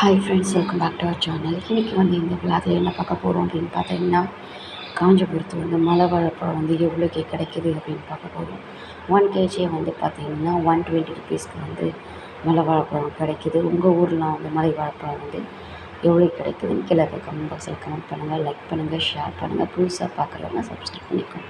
Hi friends welcome back to our channel இன்றைக்கி வந்து இந்த விழாத்தில் என்ன பார்க்க போகிறோம் அப்படின்னு பார்த்தீங்கன்னா காஞ்சிபுரத்து வந்து மலை வாழைப்பழம் வந்து எவ்வளோக்கு கிடைக்குது அப்படின்னு பார்க்க போகிறோம் ஒன் கேஜியை வந்து பார்த்தீங்கன்னா ஒன் டுவெண்ட்டி ருபீஸ்க்கு வந்து மலை வாழைப்பழம் கிடைக்குது. உங்கள் ஊரெலாம் வந்து மலை வாழைப்பழம் வந்து எவ்வளோ கிடைக்குதுன்னு கீழே இருக்க கமெண்ட் பாக்ஸில் கமெண்ட் பண்ணுங்கள் லைக் பண்ணுங்கள் ஷேர் பண்ணுங்கள் புதுசாக பார்க்குறவங்க சப்ஸ்கிரைப் பண்ணிக்கோங்க.